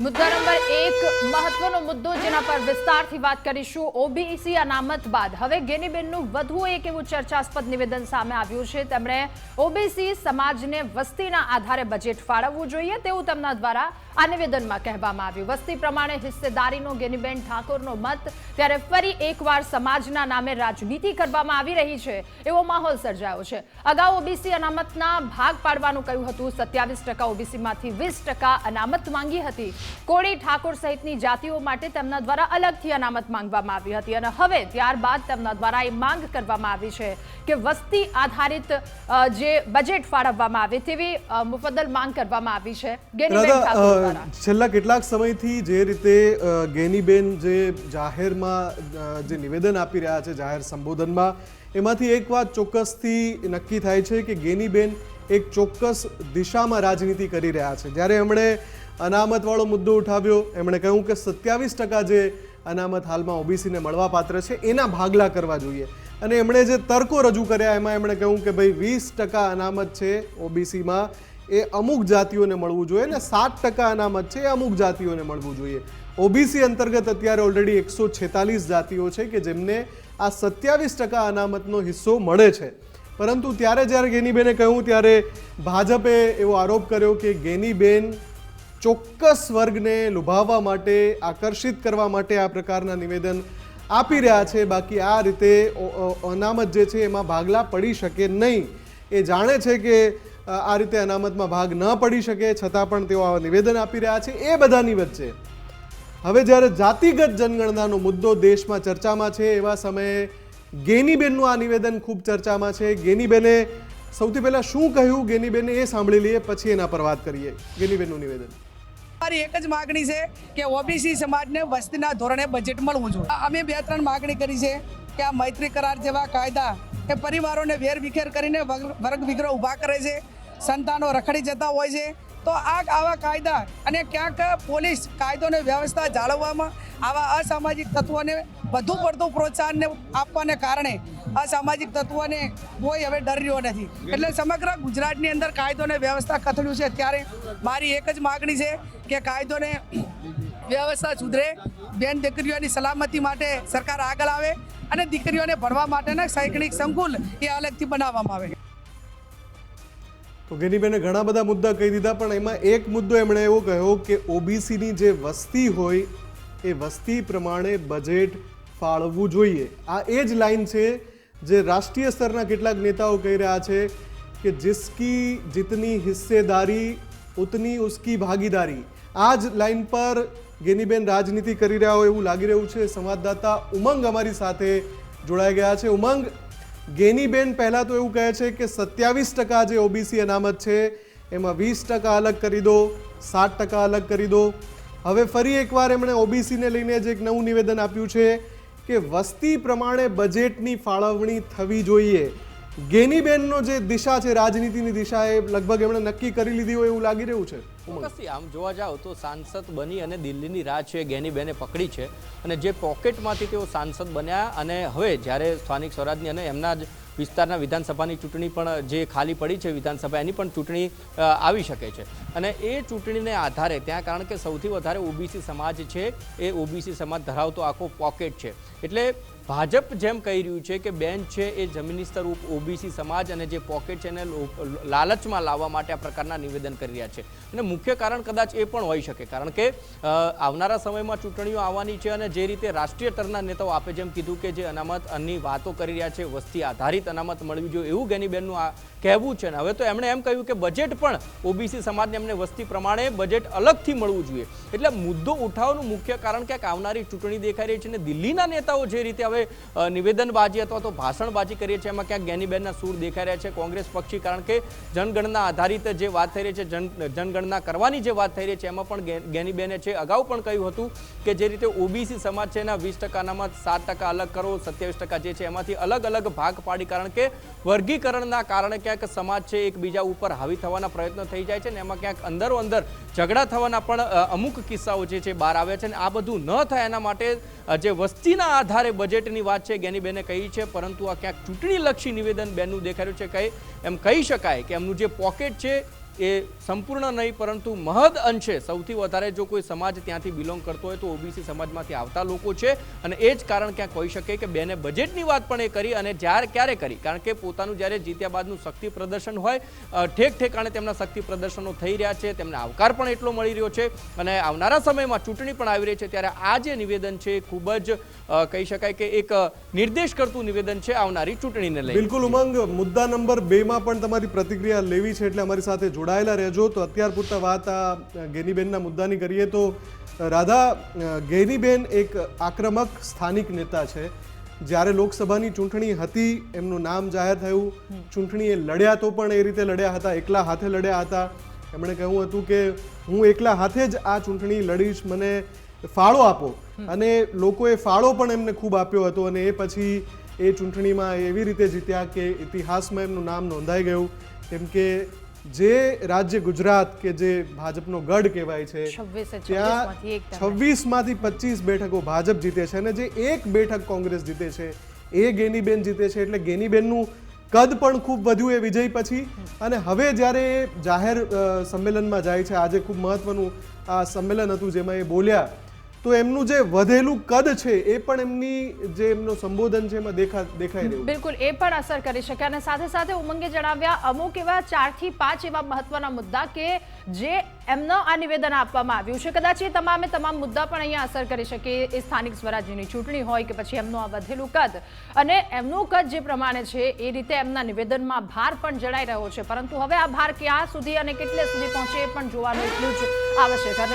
મુદ્દા નંબર એક, મહત્વનો મુદ્દો જેના પર વિસ્તારથી વાત કરીશું. ઓબીસી અનામત બાદ હવે ગેનીબેનનું વધુ એક એવું ચર્ચાસ્પદ નિવેદન સામે આવ્યું છે. તેમણે ઓબીસી સમાજને વસ્તીના આધારે બજેટ ફાળવવું જોઈએ તેવું તેમના દ્વારા આ નિવેદનમાં કહેવામાં આવ્યું. વસ્તી પ્રમાણે હિસ્સેદારીનો ગેનીબેન ઠાકોરનો મત ત્યારે ફરી એકવાર સમાજના નામે રાજનીતિ કરવામાં આવી રહી છે એવો માહોલ સર્જાયો છે. અગાઉ ઓબીસી અનામતના ભાગ પાડવાનું કહ્યું હતું. સત્યાવીસ ટકા ઓબીસીમાંથી વીસ ટકા અનામત માંગી હતી. કોળી ઠાકોર સહિતની જાતિઓ માટે તેમના દ્વારા અલગથી અનામત માંગવામાં આવી હતી અને હવે ત્યારબાદ તેમના દ્વારા એ માંગ કરવામાં આવી છે કે વસ્તી આધારિત જે બજેટ ફાળવવામાં આવે તેવી મુફદ્દલ માંગ કરવામાં આવી છે. છેલ્લા કેટલાક સમયથી જે રીતે ગેનીબેન જે જાહેરમાં જે નિવેદન આપી રહ્યા છે જાહેર સંબોધનમાં એમાંથી એક વાત ચોક્કસથી નક્કી થાય છે કે ગેનીબેન એક ચોક્કસ દિશામાં રાજનીતિ કરી રહ્યા છે. જ્યારે એમણે અનામતવાળો મુદ્દો ઉઠાવ્યો. એમણે કહ્યું કે સત્યાવીસ ટકા જે અનામત હાલમાં ઓબીસીને મળવાપાત્ર છે, એના ભાગલા કરવા જોઈએ. અને એમણે જે તર્કો રજૂ કર્યા, એમાં એમણે કહ્યું કે ભાઈ, વીસ ટકા અનામત છે ઓબીસીમાં, એ અમુક જાતિઓને મળવું જોઈએ અને સાત ટકા અનામત છે એ અમુક જાતિઓને મળવું જોઈએ. ઓબીસી અંતર્ગત અત્યારે ઓલરેડી એકસો છેતાલીસ જાતિઓ છે કે જેમને આ સત્યાવીસ ટકા અનામતનો હિસ્સો મળે છે. પરંતુ ત્યારે જ્યારે ગેનીબેને કહ્યું, ત્યારે ભાજપે એવો આરોપ કર્યો કે ગેનીબેન ચોક્કસ વર્ગને લુભાવવા માટે, આકર્ષિત કરવા માટે આ પ્રકારના નિવેદન આપી રહ્યા છે. બાકી આ રીતે અનામત જે છે એમાં ભાગલા પડી શકે નહીં. એ જાણે છે કે આ રીતે અનામતમાં ભાગ ન પડી શકે, છતાં પણ તેઓ આવા નિવેદન આપી રહ્યા છે. એ બધાની વચ્ચે હવે જ્યારે જાતિગત જનગણનાનો મુદ્દો દેશમાં ચર્ચામાં છે, એવા સમયે ગેનીબેનનું આ નિવેદન ખૂબ ચર્ચામાં છે. ગેનીબેને સૌથી પહેલાં શું કહ્યું? ગેનીબેને એ સાંભળી લઈએ, પછી એના પર વાત કરીએ. ગેનીબેનનું નિવેદન. મારી એક જ માગણી છે કે ઓબીસી સમાજને વસ્તીના ધોરણે બજેટ મળવું જોઈએ. અમે બે ત્રણ માગણી કરી છે કે આ મૈત્રી કરાર જેવા કાયદા એ પરિવારોને વેર વિખેર કરીને વર્ગ વિગ્રહ ઊભા કરે છે, સંતાનો રખડી જતા હોય છે તો આ આવા કાયદા અને ક્યાંક પોલીસ કાયદોને વ્યવસ્થા જાળવવામાં આવા અસામાજિક તત્વોને વધુ પડતું પ્રોત્સાહન આપવાને કારણે અસામાજિક તત્વોને કોઈ હવે ડર રહ્યો નથી. એટલે સમગ્ર ગુજરાતની અંદર કાયદોને વ્યવસ્થા કથળ્યું છે. ત્યારે મારી એક જ માગણી છે કે કાયદોને વ્યવસ્થા સુધરે બેન દીકરીઓની સલામતી માટે સરકાર આગળ આવે અને દીકરીઓને ભણવા માટેના શૈક્ષણિક સંકુલ એ અલગથી બનાવવામાં આવે. તો ગેનીબેને ઘણા બધા મુદ્દા કહી દીધા, પણ એમાં એક મુદ્દો એમણે એવો કહ્યો કે ઓબીસીની જે વસ્તી હોય, એ વસ્તી પ્રમાણે બજેટ ફાળવવું જોઈએ. આ એ જ લાઈન છે જે રાષ્ટ્રીય સ્તરના કેટલાક નેતાઓ કહી રહ્યા છે કે જિસકી જીતની હિસ્સેદારી, ઉતની ઉસકી ભાગીદારી. આ જ લાઈન પર ગેનીબેન રાજનીતિ કરી રહ્યા હોય એવું લાગી રહ્યું છે. સંવાદદાતા ઉમંગ અમારી સાથે જોડાઈ ગયા છે. ઉમંગ ગેનીબેન પહેલાં તો એવું કહે છે કે સત્યાવીસ ટકા જે ઓબીસી અનામત છે, એમાં વીસ ટકા અલગ કરી દો, સાત ટકા અલગ કરી દો. હવે ફરી એકવાર એમણે ઓબીસીને લઈને જ એક નવું નિવેદન આપ્યું છે કે વસ્તી પ્રમાણે બજેટની ફાળવણી થવી જોઈએ. ગેનીબેનનો જે દિશા છે, રાજનીતિની દિશા એ લગભગ એમણે નક્કી કરી લીધી હોય એવું લાગી રહ્યું છે. ચોક્કસથી, આમ જોવા જાઓ તો સાંસદ બની અને દિલ્હીની રાહ છે, ગેનીબેને પકડી છે. અને જે પોકેટમાંથી તેઓ સાંસદ બન્યા અને હવે જ્યારે સ્થાનિક સ્વરાજની અને એમના જ વિસ્તારના વિધાનસભાની ચૂંટણી પણ જે ખાલી પડી છે વિધાનસભા, એની પણ ચૂંટણી આવી શકે છે. અને એ ચૂંટણીને આધારે, ત્યાં કારણ કે સૌથી વધારે ઓબીસી સમાજ છે, એ ઓબીસી સમાજ ધરાવતો આખો પોકેટ છે. એટલે ભાજપ જેમ કહી રહ્યું છે કે બેન છે એ જમીની સ્તર ઓબીસી સમાજ અને જે પોકેટ છે એને લાલચમાં લાવવા માટે આ પ્રકારના નિવેદન કરી રહ્યા છે. અને મુખ્ય કારણ કદાચ એ પણ હોઈ શકે, કારણ કે આવનારા સમયમાં ચૂંટણીઓ આવવાની છે અને જે રીતે રાષ્ટ્રીય સ્તરના નેતાઓ આપે જેમ કીધું કે જે અનામત અની વાતો કરી રહ્યા છે, વસ્તી આધારિત અનામત મળવી જોઈએ એવું ગેનીબેનનું આ કહેવું છે. ને હવે તો એમણે એમ કહ્યું કે બજેટ પણ ઓબીસી સમાજને એમને વસ્તી પ્રમાણે બજેટ અલગથી મળવું જોઈએ. એટલે મુદ્દો ઉઠાવવાનું મુખ્ય કારણ ક્યાંક આવનારી ચૂંટણી દેખાઈ રહી છે અને દિલ્હીના નેતાઓ જે રીતે હવે નિવેદનબાજી અથવા તો ભાષણબાજી કરીએ છીએ, એમાં ક્યાંક ગેનીબેનના સૂર દેખાઈ રહ્યા છે, કોંગ્રેસ પક્ષી, કારણ કે જનગણના આધારિત જે વાત થઈ રહી છે, જન, જનગણના કરવાની જે વાત થઈ રહી છે, એમાં પણ ગેનીબેને છે, અગાઉ પણ કહ્યું હતું કે જે રીતે ઓબીસી સમાજ છે, એના વીસ ટકાનામાં સાત ટકા અલગ કરો, સત્યાવીસ ટકા જે છે, એમાંથી અલગ અલગ ભાગ પાડી, કારણ કે વર્ગીકરણના કારણે ક્યાંક સમાજ છે, એકબીજા ઉપર હાવી થવાના પ્રયત્નો થઈ જાય છે ને એમાં ક્યાંક અંદરો અંદર ઝઘડા થવાના પણ અમુક કિસ્સાઓ જે છે, બહાર આવ્યા છે અને આ બધું ન થાય એના માટે જે વસ્તીના આધારે બજેટની વાત છે, ગેનીબેને કહી છે, પરંતુ આ ક્યાંક ચૂંટણીલક્ષી નિવેદન બેનનું દેખાડ્યું છે. કહે એમ કહી શકાય કે એમનું જે પોકેટ છે એ સંપૂર્ણ નહીં, પરંતુ મહદ અંશે સૌથી વધારે જો કોઈ સમાજ ત્યાંથી બિલોંગ કરતો હોય તો ઓબીસી સમાજમાંથી આવતા લોકો છે. અને એ જ કારણ ક્યાંક હોઈ શકે કે બેને બજેટની વાત પણ એ કરી અને જ્યારે ક્યારે કરી? કારણ કે પોતાનું જ્યારે જીત્યા બાદનું શક્તિ પ્રદર્શન હોય ઠેક ઠેકાણે તેમના શક્તિ પ્રદર્શનો થઈ રહ્યા છે, તેમને આવકાર પણ એટલો મળી રહ્યો છે અને આવનારા સમયમાં ચૂંટણી પણ આવી રહી છે, ત્યારે આ જે નિવેદન છે એ ખૂબ જ કહી શકાય કે એક નિર્દેશ કરતું નિવેદન છે આવનારી ચૂંટણીને લઈ બિલકુલ ઉમંગ. મુદ્દા નંબર બેમાં પણ તમારી પ્રતિક્રિયા લેવી છે એટલે અમારી સાથે જોડાયેલા રહેજો. તો અત્યાર પૂરતા વાત આ ગેનીબેનના મુદ્દાની કરીએ તો રાધા ગેનીબેન એક આક્રમક સ્થાનિક નેતા છે. જ્યારે લોકસભાની ચૂંટણી હતી એમનું નામ જાહેર થયું. ચૂંટણી એ લડ્યા તો પણ એ રીતે લડ્યા હતા એકલા હાથે લડ્યા હતા. એમણે કહ્યું હતું કે હું એકલા હાથે જ આ ચૂંટણી લડીશ મને ફાળો આપો. અને લોકોએ ફાળો પણ એમને ખૂબ આપ્યો હતો અને એ પછી એ ચૂંટણીમાં એવી રીતે જીત્યા કે ઇતિહાસમાં એમનું નામ નોંધાઈ ગયું. કેમ કે જે રાજ્ય ગુજરાત કે જે ભાજપનો ગઢ કહેવાય છે 26 ત્યાં 26 માંથી એક તમે. છવ્વીસમાંથી પચીસ બેઠકો ભાજપ જીતે છે અને જે એક બેઠક કોંગ્રેસ જીતે છે એ ગેનીબેન જીતે છે એટલે ગેનીબેનનું કદ પણ ખૂબ વધ્યું એ વિજય પછી અને હવે જ્યારે એ જાહેર સંમેલનમાં જાય છે આજે ખૂબ મહત્વનું આ સંમેલન હતું જેમાં એ બોલ્યા તો એમનું જે વધેલું કદ છે, એ પણ એમની જે એમનો સંબોધન છે, એમાં દેખા, દેખાઈ રહ્યું બિલકુલ, એ પણ અસર કરી શકે. અને સાથે સાથે ઉમંગે જણાવ્યા, અમુક એવા ચારથી પાંચ એવા મહત્વના મુદ્દા કે જે એમનો આ નિવેદન આપવામાં આવ્યું છે. કદાચ એ તમામે તમામ મુદ્દા પણ અહીંયા અસર કરી શકે. એ સ્થાનિક સ્વરાજ્યની ચૂંટણી હોય કે પછી એમનું આ વધેલું કદ. અને એમનું કદ જે પ્રમાણે છે, એ રીતે એમના નિવેદનમાં ભાર પણ જણાઈ રહ્યો છે. પરંતુ હવે આ ભાર ક્યાં સુધી અને કેટલે સુધી પહોંચે એ પણ જોવાનું એટલું જ આવશ્યક